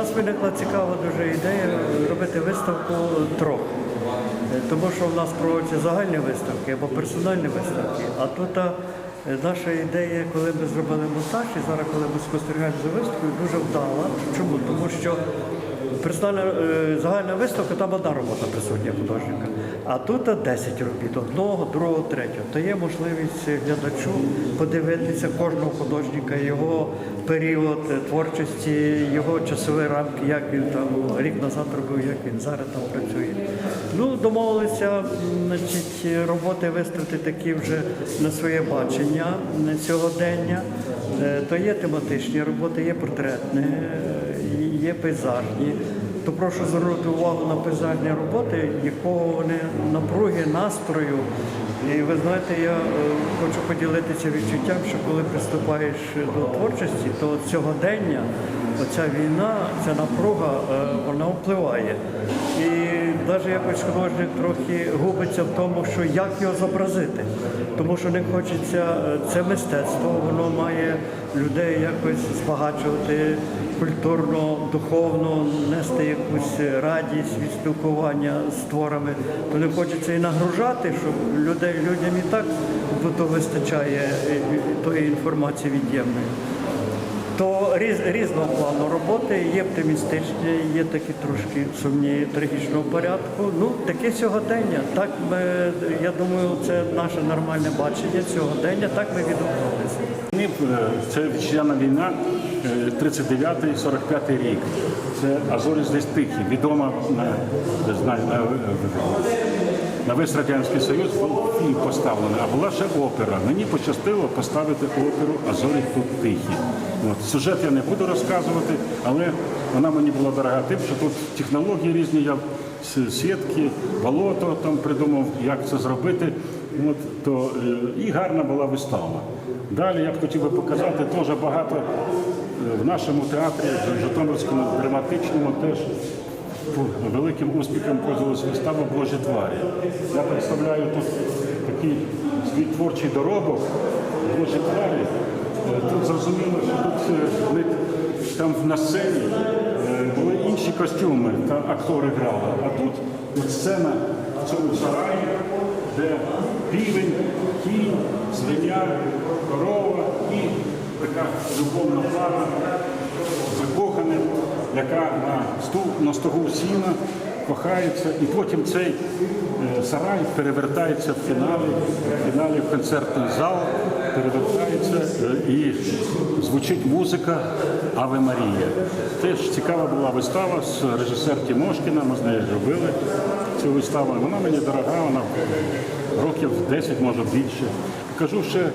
нас виникла цікава дуже ідея робити виставку трьох. Тому що в нас проводяться загальні виставки або персональні виставки. А тут е, наша ідея, коли ми зробили монтаж, і зараз, коли ми спостерігаємо за виставкою, дуже вдала. Чому? Тому що персональна е, загальна виставка, там одна робота присутня художника. А тут 10 робіт, одного, другого, третього. То є можливість глядачу подивитися кожного художника, його період творчості, його часові рамки, як він там рік назад робив, як він зараз там працює. Ну, домовилися, значить, роботи виставити такі вже на своє бачення сьогодення. Е, То є тематичні роботи, є портретні, є пейзажні. То прошу звернути увагу на пейзажні роботи, якого вони напруги, настрою. І ви знаєте, я е, хочу поділитися відчуттям, що коли приступаєш до творчості, то сьогодення, оця війна, ця напруга, е, вона впливає. І навіть якось художник трохи губиться в тому, що як його зобразити. Тому що не хочеться, е, це мистецтво, воно має людей якось збагачувати культурно, духовно, нести якусь радість від спілкування з творами. То не хочеться і нагружати, щоб людей, людям і так то вистачає е, тої інформації від'ємної. То різ, різного плану роботи, є оптимістичні, є такі трошки сумні трагічного порядку. Ну, таке сьогодення. Так ми, я думаю, це наше нормальне бачення сьогодення, так ми відгукнулися. Ми, е, Це вітчизняна війна, е, 39-45 рік. Це Азорі здесь тихі, відома на, знаю, на, на весь Радянський Союз був фільм поставлений, а була ще опера. Мені пощастило поставити оперу Азорі тут тихі. От. Сюжет я не буду розказувати, але вона мені була дорога тим, що тут технології різні, я сітки, болото там придумав, як це зробити. От, то, е, і гарна була вистава. Далі я б хотів би показати теж багато е, в нашому театрі, в Житомирському драматичному теж великим успіхом пользувалася вистава Божі тварі. Я представляю тут такий свій творчий доробок Божі тварі. Е, Тут зрозуміло, що тут там на сцені були інші костюми, та актори грали. А тут от сцена в цьому сараї, де півень, кінь, свиня, корова і така любовна пара закохана, яка на, сту, на стогу сіна кохається, і потім цей е, сарай перевертається в фіналі, в фіналі в концертний зал, перевертається е, і звучить музика Аве Марія. Теж цікава була вистава з режисер Тімошкіна, ми з нею робили цю виставу. Вона мені дорога, вона років 10, може більше. Кажу ще, е,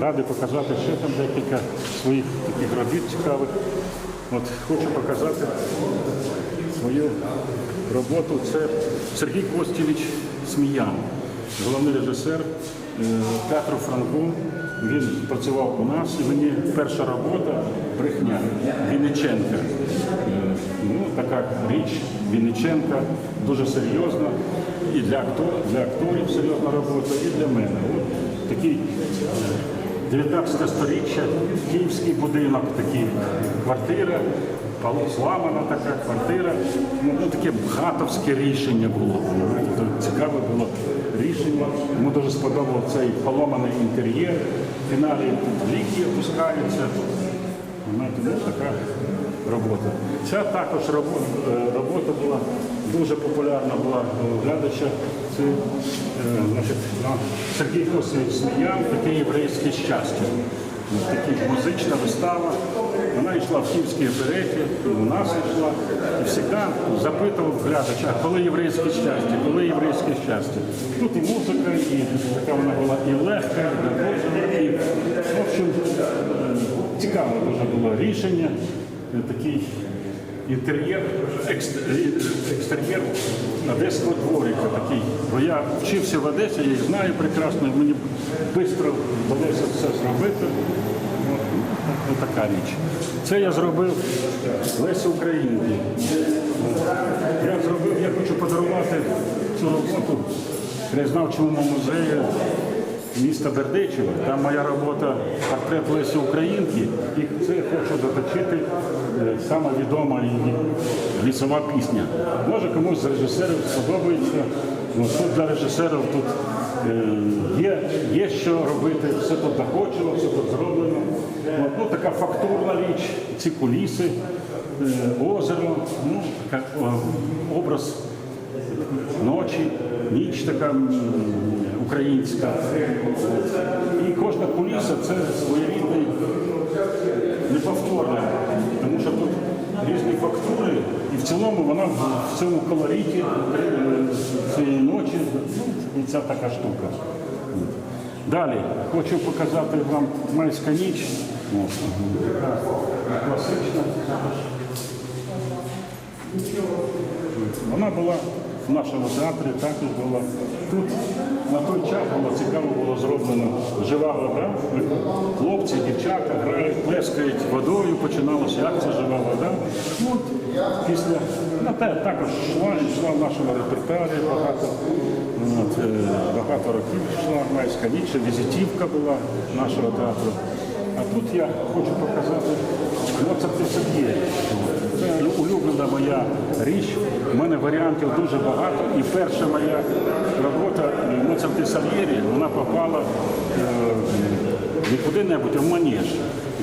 радий показати ще там декілька своїх таких робіт цікавих. От хочу показати свою роботу. Це Сергій Костєвич Сміян, головний режисер е, театру Франку. Він працював у нас і мені перша робота брехня Вінниченка. Е, Ну, така річ Вінниченка, дуже серйозна. І для, актор, для акторів серйозна робота, і для мене. От такий е, 19 сторіччя, київський будинок, такий квартира, зламана така квартира. Ну, ну, таке гатовське рішення було. Цікаве було рішення. Йому дуже сподобав цей поломаний інтер'єр. В фіналі тут ліки опускаються. Знаєте, ну, така робота. Ця також робота, робота була дуже популярна була глядача. Це е, значить, Сергій Косович Сміян, таке єврейське щастя. Така музична вистава. Вона йшла в київській опереті, у нас йшла. І завжди запитував глядача, коли єврейське щастя, коли єврейське щастя. Тут і музика, і така вона була і легка, і наближена, і в общем, е, цікаве дуже було рішення. Е, Такий інтер'єр, екстер'єр Одеського дворика такий. Бо я вчився в Одесі, я їх знаю прекрасно, мені швидко вдалося все зробити. От, от така річ. Це я зробив Лесі Українки. Я зробив, я хочу подарувати цю роботу краєзнавчому музею міста Бердичева. Там моя робота портрет Лесі Українки. І це хочу доточити е, сама відома лісова пісня. Може комусь з режисерів сподобається. Ну, тут для режисерів тут е, є, є що робити, все тут захочено, все тут зроблено. От, ну, така фактурна річ, ці куліси, е, озеро, ну, така, о, образ ночі, ніч така українська. І кожна куліса це своєрідний неповторне, тому що тут різні фактури, і в цілому вона в цьому колоріті е, цієї ночі, і ця така штука. Далі хочу показати вам майська ніч. Класична. Вона була в нашому театрі, також була. Тут на той час було цікаво було зроблено жива вода. Хлопці, дівчата грають, плескають водою, починалося, як це жива вода. Ну, після ну, те, також йшла, йшла в нашому репертуарі багато. От, е, багато років йшла майська ніч, візитівка була нашого театру. А тут я хочу показати Моцарт і Сергія. Це улюблена моя річ. У мене варіантів дуже багато. І перша моя робота Моцарти Моцарт і Сальєрі, вона попала е, не куди-небудь, а в манеж.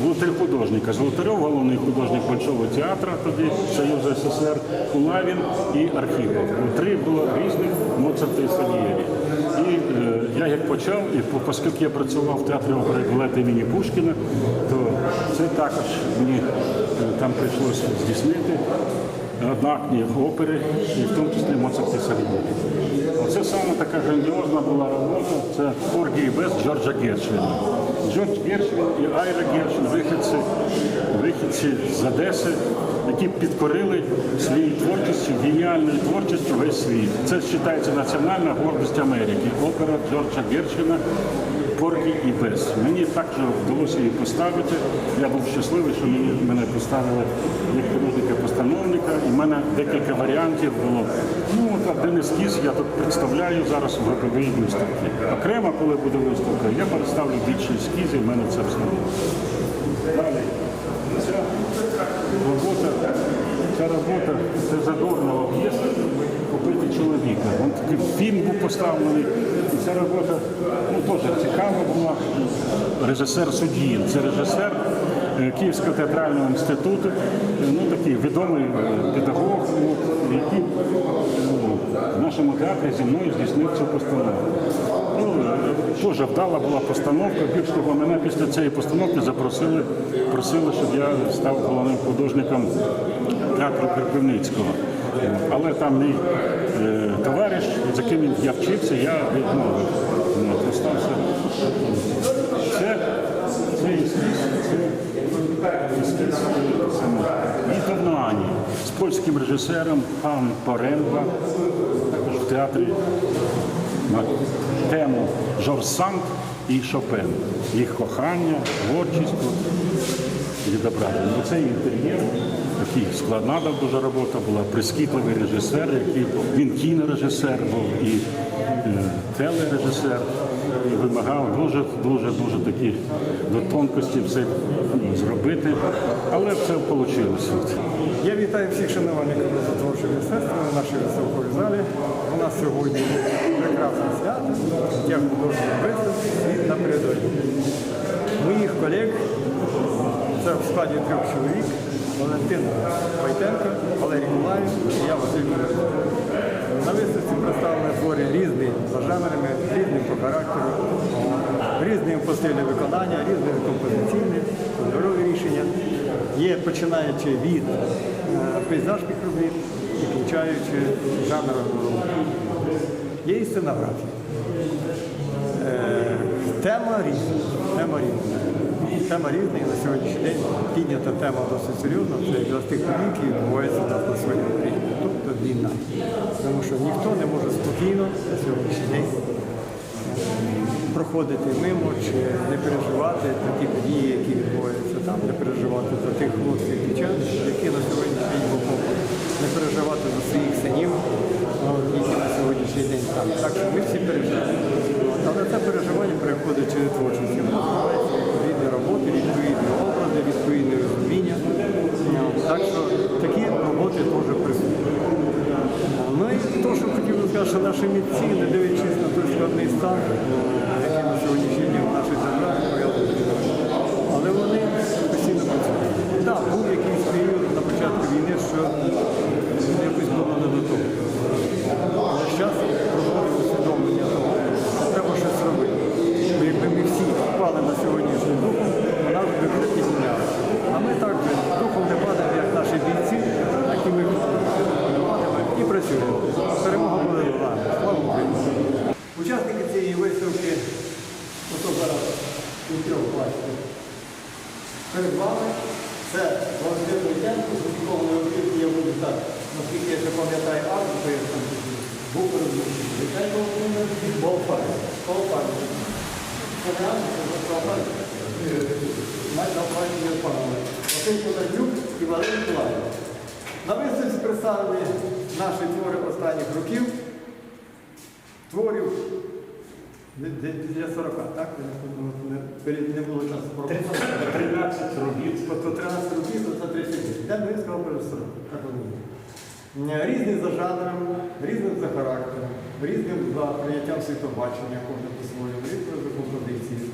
Було художника. Золотарьов, головний художник Большого театру тоді, Союзу СССР, Кулавін і Архіпов. Три було різних Моцарта і Сальєрі. І е, я як почав, і оскільки я працював в театрі опери і імені Пушкіна, то це також мені е, там прийшлося здійснити однакні опери, і в тому числі Моцарт і Сальєрі. Оце саме така грандіозна була робота. Це Поргі і Бес Джорджа Гершвіна. Джордж Гершвін і Айра Гершвін, вихідці, вихідці з Одеси, які підкорили своєю творчістю, геніальною творчістю весь світ. Це вважається національна гордість Америки. Опера Джорджа Гершвіна Поргі і Бес. Мені також вдалося її поставити. Я був щасливий, що мені, мене поставили як художника-постановника, і в мене декілька варіантів було. Ну, от один ескіз я тут представляю зараз в груповій виставці. Окремо, коли буде виставка, я представлю більше ескізів, в мене це все. Далі. Ця робота, ця робота це задорного п'єса купити чоловіка. Він такий фільм був поставлений. І ця робота ну, теж цікава була. Режисер Судіїн. Це режисер е, Київського театрального інституту, е, ну такий відомий е, педагог, ну, який ну, в нашому театрі зі мною здійснив цю постанову. Ну, Дуже вдала була постановка. Більш того, мене після цієї постановки запросили, просили, щоб я став головним художником театру Кропивницького. Але там мій е, товариш, з яким я вчився, я відмовив. Остався. Це, це ескіз, це е, з польським режисером Пан Поренба, також в театрі на тему Жорж Санд і Шопен. Їх кохання, творчість тут відображено. Оцей інтер'єр, такий складна дуже робота була, прискіпливий режисер, який він кінорежисер був і е, телережисер. І вимагав дуже, дуже, дуже такі до тонкості все ну, зробити, але все вийшло. Я вітаю всіх шанувальників творчого мистецтва в нашій виставковій залі. У нас сьогодні прекрасне свято, я художній виставки «Світ напередодні. Моїх колег, це в складі трьох чоловік, Валентин Войтенко, Валерій Кулаєв і я Василь Миронов. На виставці представлені твори різні за жанрами, різні по характеру, різні по стилю виконання, різні композиційні, кольорові рішення. Є починаючи від е, пейзажних робіт і жанровими роботами. Є і сценографія. Е, Тема різна. Тема різна. Тема різна і на сьогоднішній день піднята тема досить серйозно. Це якраз тих подій, які відбуваються у нас на своїй Україні. Тобто війна. Тому що ніхто не може спокійно на сьогоднішній день проходити мимо чи не переживати за ті події, які відбуваються там, не переживати за тих хлопців і дівчат, які на сьогоднішній день окопах, не переживати за своїх синів, ну, які на сьогоднішній день там. Так що ми всі переживаємо. Але це переживання переходить наші митці, не дивлячись на той складний стан, який на сьогоднішній день в нашій державі, але вони постійно працюють. Так, був якийсь період на початку війни, що якось було не до того. Але зараз проходить усвідомлення того, що треба щось робити. Бо якби ми всі впали на сьогоднішній духом, то нас би вже піднялися. А ми так же духом не падаємо, як наші бійці, які ми падаємо і працюємо. Перемога буде за нами. Слава Україні! Учасники цієї виставки, ото зараз у трьох бачите, перед вами це Володимир Войтенко, з якого я буду так, наскільки я ще пам'ятаю то я там був передмучений. Войтенко Володимир Болфарі. Болфарі. Це не арка, це Болфарі. Мать на увазі не панове. Василь Козадюк і Валерій Миколаїв. На виставці представлені наші твори останніх років, творів для 40, так? Не, було часу порахувати. 113 робіт, тобто 113 робіт, 130 робіт. Для Донецького професора академії. Різні за жанром, різним за характером, різним за прийняттям світобачення, кожного по-своєму, різним за композицією.